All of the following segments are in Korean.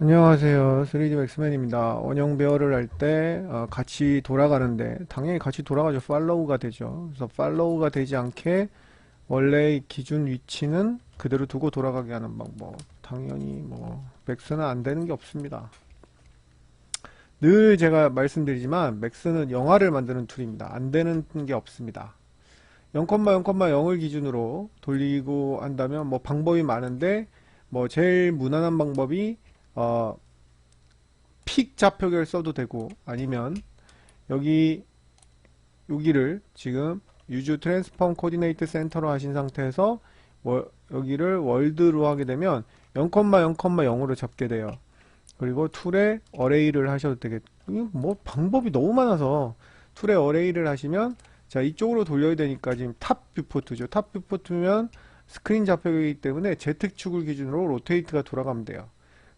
안녕하세요. 3D 맥스맨입니다. 원형 배열을 할 때 같이 돌아가는데 당연히 같이 돌아가죠. 팔로우가 되죠. 그래서 팔로우가 되지 않게 원래의 기준 위치는 그대로 두고 돌아가게 하는 방법. 당연히 뭐 맥스는 안 되는 게 없습니다. 늘 제가 말씀드리지만 맥스는 영화를 만드는 툴입니다. 안 되는 게 없습니다. 0,0,0을 기준으로 돌리고 한다면 뭐 방법이 많은데 뭐 제일 무난한 방법이 어, 픽 좌표계를 써도 되고 아니면 여기 여기를 지금 유즈 트랜스폼 코디네이트 센터로 하신 상태에서 월- 여기를 월드로 하게 되면 0,0,0으로 잡게 돼요. 그리고 툴에 어레이를 하셔도 되겠. 이거 뭐 방법이 너무 많아서 툴에 어레이를 하시면 자 이쪽으로 돌려야 되니까 지금 탑 뷰포트죠. 탑 뷰포트면 스크린 좌표이기 때문에 Z축을 기준으로 로테이트가 돌아가면 돼요.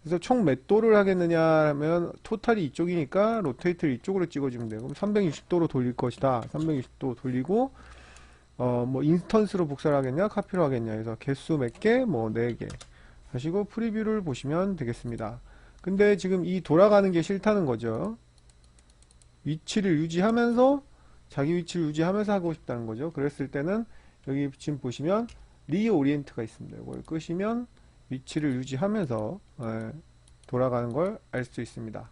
그래서 총 몇 도를 하겠느냐 하면 토탈이 이쪽이니까 로테이트를 이쪽으로 찍어주면 돼요. 그럼 360도로 돌릴 것이다. 360도 돌리고 어 뭐 인스턴스로 복사를 하겠냐 카피로 하겠냐 그래서 개수 몇 개, 뭐 4개 하시고 프리뷰를 보시면 되겠습니다. 근데 지금 이 돌아가는 게 싫다는 거죠. 위치를 유지하면서 자기 위치를 유지하면서 하고 싶다는 거죠. 그랬을 때는 여기 지금 보시면 리오리엔트가 있습니다. 이걸 끄시면 위치를 유지하면서 예, 돌아가는 걸 알 수 있습니다.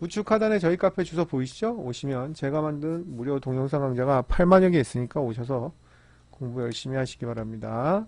우측 하단에 저희 카페 주소 보이시죠? 오시면 제가 만든 무료 동영상 강좌가 8만여 개 있으니까 오셔서 공부 열심히 하시기 바랍니다.